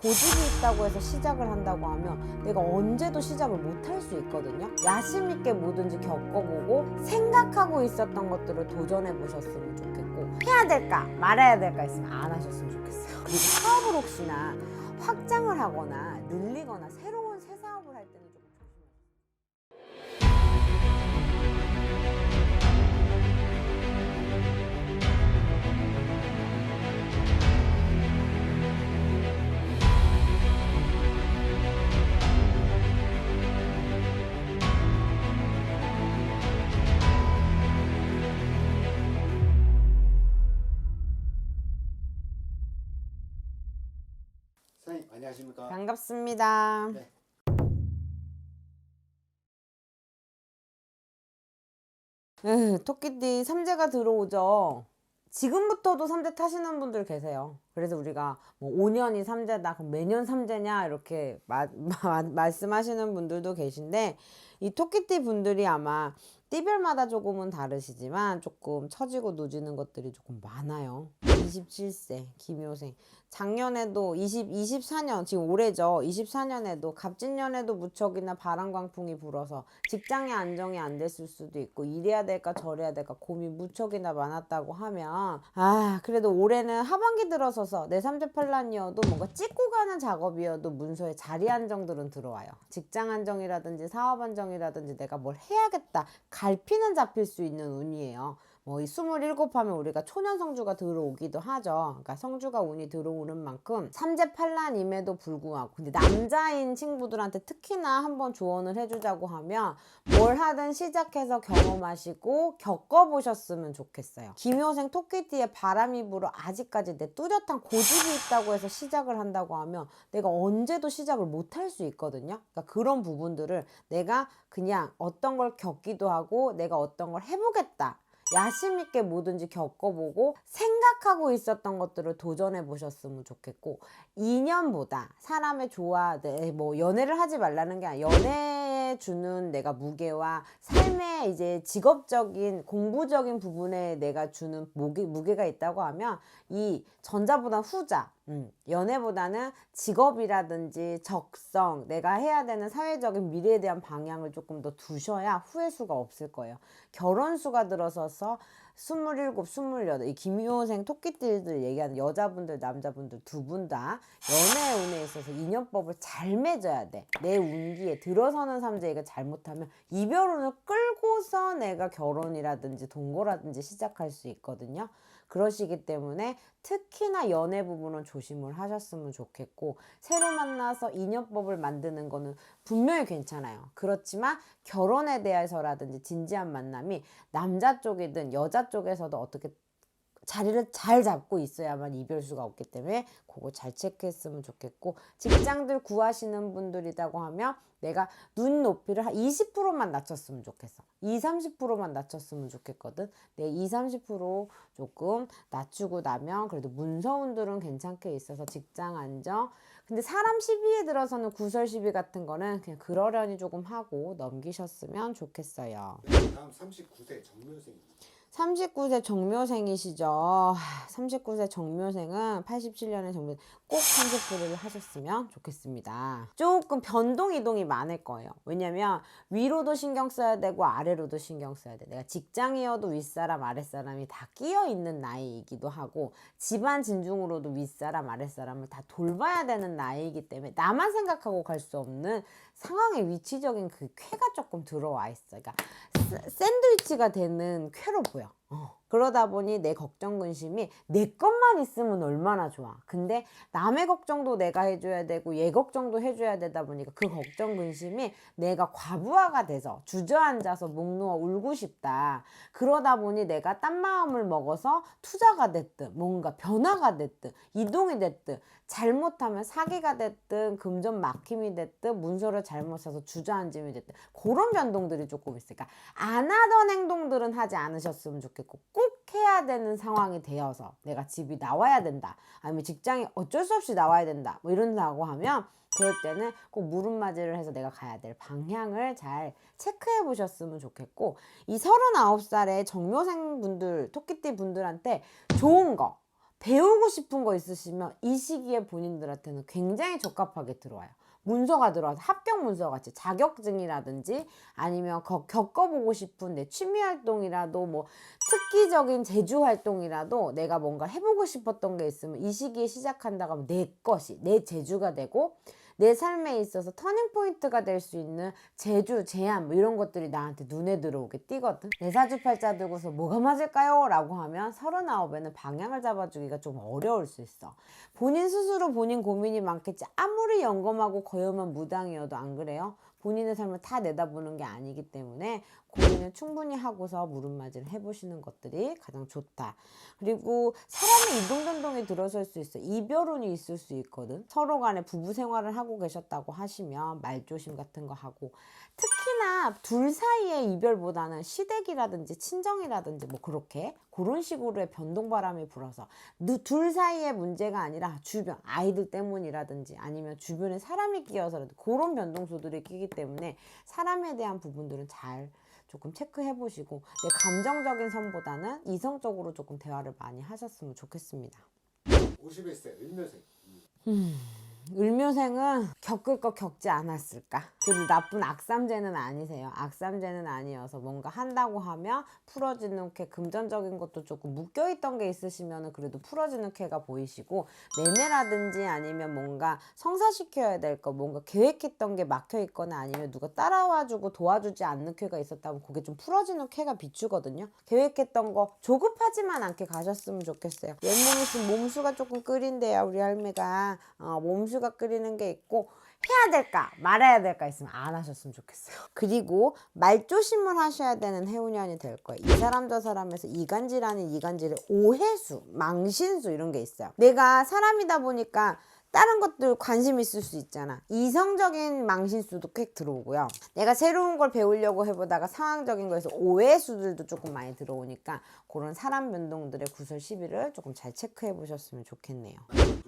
고집이 있다고 해서 시작을 한다고 하면 내가 언제도 시작을 못 할 수 있거든요. 야심 있게 뭐든지 겪어보고 생각하고 있었던 것들을 도전해 보셨으면 좋겠고 해야 될까 말아야 될까 있으면 안 하셨으면 좋겠어요. 그리고 사업을 혹시나 확장을 하거나 늘리거나 새로운 안녕하십니까? 반갑습니다. 네. 에휴, 토끼띠 삼재가 들어오죠. 지금부터도 삼재 타시는 분들 계세요. 그래서 우리가 뭐 5년이 삼재다, 그럼 매년 삼재냐 이렇게 마- 마- 말씀하시는 분들도 계신데 이 토끼띠 분들이 아마 띠별마다 조금은 다르시지만 조금 처지고 누지는 것들이 조금 많아요. 27세 김효생 작년에도 20, 24년 지금 올해죠. 24년에도 갑진년에도 무척이나 바람광풍이 불어서 직장의 안정이 안 됐을 수도 있고 이래야 될까 저래야 될까 고민 무척이나 많았다고 하면 아 그래도 올해는 하반기 들어서서 내 삼재팔란이어도 뭔가 찍고 가는 작업이어도 문서에 자리 안정들은 들어와요. 직장 안정이라든지 사업 안정이라든지 내가 뭘 해야겠다 갈피는 잡힐 수 있는 운이에요. 뭐이27 하면 우리가 초년 성주가 들어오기도 하죠. 그러니까 성주가 운이 들어오는 만큼 삼재 팔란임에도 불구하고 근데 남자인 친구들한테 특히나 한번 조언을 해주자고 하면 뭘 하든 시작해서 경험하시고 겪어보셨으면 좋겠어요. 김효생 토끼띠의 불어 아직까지 내 뚜렷한 고집이 있다고 해서 시작을 한다고 하면 내가 언제도 시작을 못할 수 있거든요. 그러니까 그런 부분들을 내가 그냥 어떤 걸 겪기도 하고 내가 어떤 걸 해보겠다. 야심 있게 뭐든지 겪어보고 생각하고 있었던 것들을 도전해 보셨으면 좋겠고 인연보다 사람의 좋아 네, 뭐 연애를 하지 말라는 게 아니라 연애에 주는 내가 무게와 삶의 이제 직업적인 공부적인 부분에 내가 주는 무게, 무게가 있다고 하면 이 전자보다 후자 음, 연애보다는 직업이라든지 적성, 내가 해야 되는 사회적인 미래에 대한 방향을 조금 더 두셔야 후회 수가 없을 거예요. 결혼 수가 들어서서 27, 28, 이 김효생 토끼띠들 얘기하는 여자분들, 남자분들 두 분 다 연애 운에 있어서 인연법을 잘 맺어야 돼. 내 운기에 들어서는 삼재가 잘못하면 이별 운을 끌고서 내가 결혼이라든지 동거라든지 시작할 수 있거든요. 그러시기 때문에 특히나 연애 부분은 조심을 하셨으면 좋겠고 새로 만나서 인연법을 만드는 거는 분명히 괜찮아요. 그렇지만 결혼에 대해서라든지 진지한 만남이 남자 쪽이든 여자 쪽에서도 어떻게 자리를 잘 잡고 있어야만 이별 수가 없기 때문에 그거 잘 체크했으면 좋겠고 직장들 구하시는 분들이라고 하면 내가 눈 높이를 한 20%만 낮췄으면 좋겠어. 2, 30%만 낮췄으면 좋겠거든. 내 2, 30% 조금 낮추고 나면 그래도 문서운들은 괜찮게 있어서 직장 안정. 근데 사람 시비에 들어서는 구설 시비 같은 거는 그냥 그러려니 조금 하고 넘기셨으면 좋겠어요. 다음 39세 정묘생입니다. 39세 정묘생이시죠. 하, 39세 정묘생은 87년에 정묘 꼭 삼재풀이를 하셨으면 좋겠습니다. 조금 변동 이동이 많을 거예요. 왜냐면 위로도 신경 써야 되고 아래로도 신경 써야 돼. 내가 직장이어도 윗사람 아랫사람이 다 끼어 있는 나이이기도 하고 집안 진중으로도 윗사람 아랫사람을 다 돌봐야 되는 나이이기 때문에 나만 생각하고 갈 수 없는 상황의 위치적인 그 쾌가 조금 들어와 있어. 그러니까 스- 샌드위치가 되는 쾌로 보여. 어. 그러다 보니 내 걱정 근심이 내 것만 있으면 얼마나 좋아. 근데 남의 걱정도 내가 해줘야 되고 얘 걱정도 해줘야 되다 보니까 그 걱정 근심이 내가 과부하가 돼서 주저앉아서 목 놓아 울고 싶다. 그러다 보니 내가 딴 마음을 먹어서 투자가 됐든 뭔가 변화가 됐든 이동이 됐든 잘못하면 사기가 됐든 금전 막힘이 됐든 문서를 잘못 사서 주저앉음이 됐든 그런 변동들이 조금 있으니까 안 하던 행동들은 하지 않으셨으면 좋겠고 꼭 해야 되는 상황이 되어서 내가 집이 나와야 된다. 아니면 직장이 어쩔 수 없이 나와야 된다. 뭐 이런다고 하면 그럴 때는 꼭 무릎맞이를 해서 내가 가야 될 방향을 잘 체크해 보셨으면 좋겠고 이 39살의 정묘생 분들 토끼띠 분들한테 좋은 거 배우고 싶은 거 있으시면 이 시기에 본인들한테는 굉장히 적합하게 들어와요. 문서가 들어와서 합격 문서 같이 자격증이라든지 아니면 거- 겪어보고 싶은 내 취미 활동이라도 뭐 특기적인 제주 활동이라도 내가 뭔가 해보고 싶었던 게 있으면 이 시기에 시작한다고 하면 내 것이 내 제주가 되고 내 삶에 있어서 터닝 포인트가 될 수 있는 제주, 제안 뭐 이런 것들이 나한테 눈에 들어오게 띄거든. 내 사주팔자 들고서 뭐가 맞을까요? 라고 하면 서른아홉에는 방향을 잡아주기가 좀 어려울 수 있어. 본인 스스로 본인 고민이 많겠지. 아무리 영검하고 거염한 무당이어도 안 그래요? 본인의 삶을 다 내다보는 게 아니기 때문에 고민을 충분히 하고서 물음맞이를 해보시는 것들이 가장 좋다. 그리고 사람이 이동변동에 들어설 수 있어. 이별운이 있을 수 있거든. 서로 간에 부부 생활을 하고 계셨다고 하시면 말조심 같은 거 하고 특히나 둘 사이의 이별보다는 시댁이라든지 친정이라든지 뭐 그렇게 그런 식으로의 변동바람이 불어서 누- 둘 사이의 문제가 아니라 주변 아이들 때문이라든지 아니면 주변에 사람이 끼어서라도 그런 변동수들이 끼기 때문에 사람에 대한 부분들은 잘 조금 체크해 보시고 내 감정적인 선보다는 이성적으로 조금 대화를 많이 하셨으면 좋겠습니다. 51세 을묘생. 을묘생은 겪을 거 겪지 않았을까? 그래도 나쁜 악삼제는 아니세요. 악삼제는 아니어서 뭔가 한다고 하면 풀어지는 쾌, 금전적인 것도 조금 묶여있던 게 있으시면 그래도 풀어지는 쾌가 보이시고 매매라든지 아니면 뭔가 성사시켜야 될 거, 뭔가 계획했던 게 막혀있거나 아니면 누가 따라와주고 도와주지 않는 쾌가 있었다면 그게 좀 풀어지는 쾌가 비추거든요. 계획했던 거 조급하지만 않게 가셨으면 좋겠어요. 있으면 몸수가 조금 끓인대요. 우리 할매가 어, 몸수 가 끓이는 게 있고 해야 될까 말아야 될까 있으면 안 하셨으면 좋겠어요. 그리고 말조심을 하셔야 되는 해운년이 될 거예요. 이 사람 저 사람에서 이간질하는 이간질의 오해수, 망신수 이런 게 있어요. 내가 사람이다 보니까 다른 것들 관심 있을 수 있잖아. 이성적인 망신수도 꽤 들어오고요. 내가 새로운 걸 배우려고 해보다가 상황적인 거에서 오해수들도 조금 많이 들어오니까 그런 사람 변동들의 구설 시비를 조금 잘 체크해 보셨으면 좋겠네요.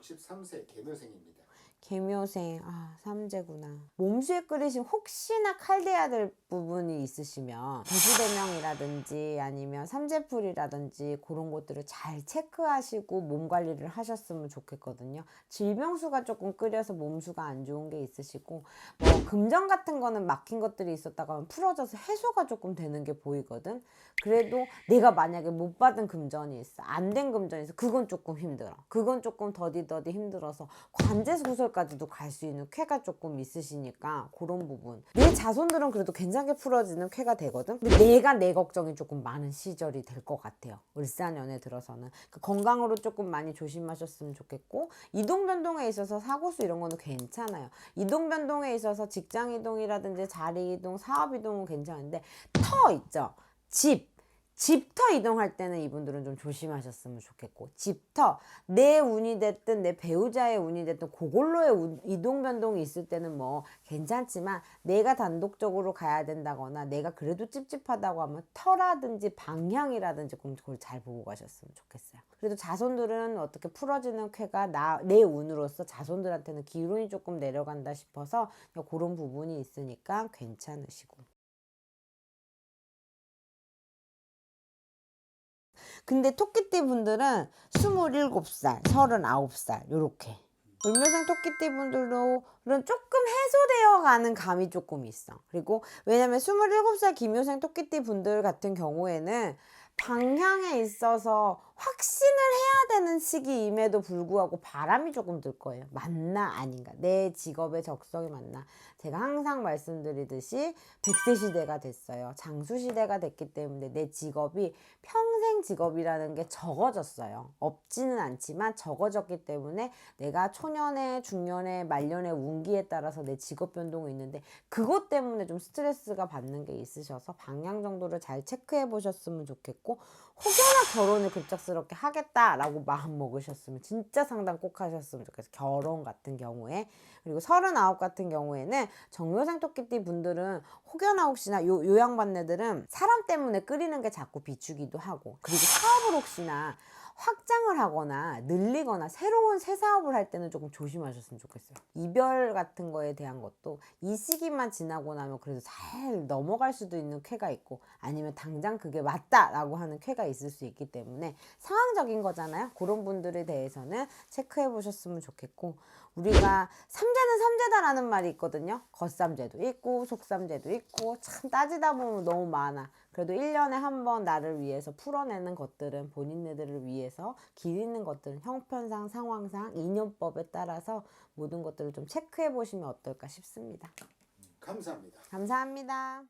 63세 개묘생입니다. 개묘생 아 삼재구나. 몸수에 끓이신 혹시나 칼대야 될 부분이 있으시면 대수대명이라든지 아니면 삼재풀이라든지 그런 것들을 잘 체크하시고 몸 관리를 하셨으면 좋겠거든요. 질병수가 조금 끓여서 몸수가 안 좋은 게 있으시고 뭐 금전 같은 거는 막힌 것들이 있었다가 풀어져서 해소가 조금 되는 게 보이거든. 그래도 내가 만약에 못 받은 금전이 있어 안 된 금전이 있어 그건 조금 힘들어. 그건 조금 더디더디 힘들어서 관제 구설 까지도 갈 수 있는 쾌가 조금 있으시니까 그런 부분. 내 자손들은 그래도 괜찮게 풀어지는 쾌가 되거든? 근데 내가 내 걱정이 조금 많은 시절이 될 것 같아요. 을사년에 들어서는. 그 건강으로 조금 많이 조심하셨으면 좋겠고 이동 변동에 있어서 사고수 이런 거는 괜찮아요. 이동 변동에 있어서 직장 이동이라든지 자리 이동 사업 이동은 괜찮은데 터 있죠? 집 집터 이동할 때는 이분들은 좀 조심하셨으면 좋겠고 집터 내 운이 됐든 내 배우자의 운이 됐든 그걸로의 운- 이동 변동이 있을 때는 뭐 괜찮지만 내가 단독적으로 가야 된다거나 내가 그래도 찝찝하다고 하면 터라든지 방향이라든지 좀 그걸 잘 보고 가셨으면 좋겠어요. 그래도 자손들은 어떻게 풀어지는 쾌가 나, 내 운으로서 자손들한테는 기운이 조금 내려간다 싶어서 그런 부분이 있으니까 괜찮으시고. 근데 토끼띠 분들은 27살, 39살 요렇게 을묘생 토끼띠 분들은 조금 해소되어 가는 감이 조금 있어. 그리고 왜냐면 27살 김효생 토끼띠 분들 같은 경우에는 방향에 있어서 확신을 해야 되는 시기임에도 불구하고 바람이 조금 들 거예요. 맞나 아닌가. 내 직업의 적성이 맞나. 제가 항상 말씀드리듯이 100세 시대가 됐어요. 장수 시대가 됐기 때문에 내 직업이 평생 직업이라는 게 적어졌어요. 없지는 않지만 적어졌기 때문에 내가 초년에, 중년에, 말년에 운기에 따라서 내 직업 변동이 있는데 그것 때문에 좀 스트레스가 받는 게 있으셔서 방향 정도를 잘 체크해 보셨으면 좋겠고 혹여나 결혼을 급작스럽게 하겠다라고 마음 먹으셨으면 진짜 상담 꼭 하셨으면 좋겠어요. 결혼 같은 경우에 그리고 서른아홉 같은 경우에는 정묘생 토끼띠 분들은 혹여나 혹시나 요, 요양반네들은 사람 때문에 끓이는 게 자꾸 비추기도 하고 그리고 사업을 혹시나 확장을 하거나 늘리거나 새로운 새 사업을 할 때는 조금 조심하셨으면 좋겠어요. 이별 같은 거에 대한 것도 이 시기만 지나고 나면 그래도 잘 넘어갈 수도 있는 쾌가 있고 아니면 당장 그게 맞다라고 하는 쾌가 있을 수 있기 때문에 상황적인 거잖아요. 그런 분들에 대해서는 체크해 보셨으면 좋겠고 우리가 삼재는 삼재다라는 말이 있거든요. 겉삼재도 있고 속삼재도 있고 참 따지다 보면 너무 많아. 그래도 1년에 한 번 나를 위해서 풀어내는 것들은 본인네들을 위해서 길 있는 것들은 형편상 상황상 인연법에 따라서 모든 것들을 좀 체크해 보시면 어떨까 싶습니다. 감사합니다. 감사합니다.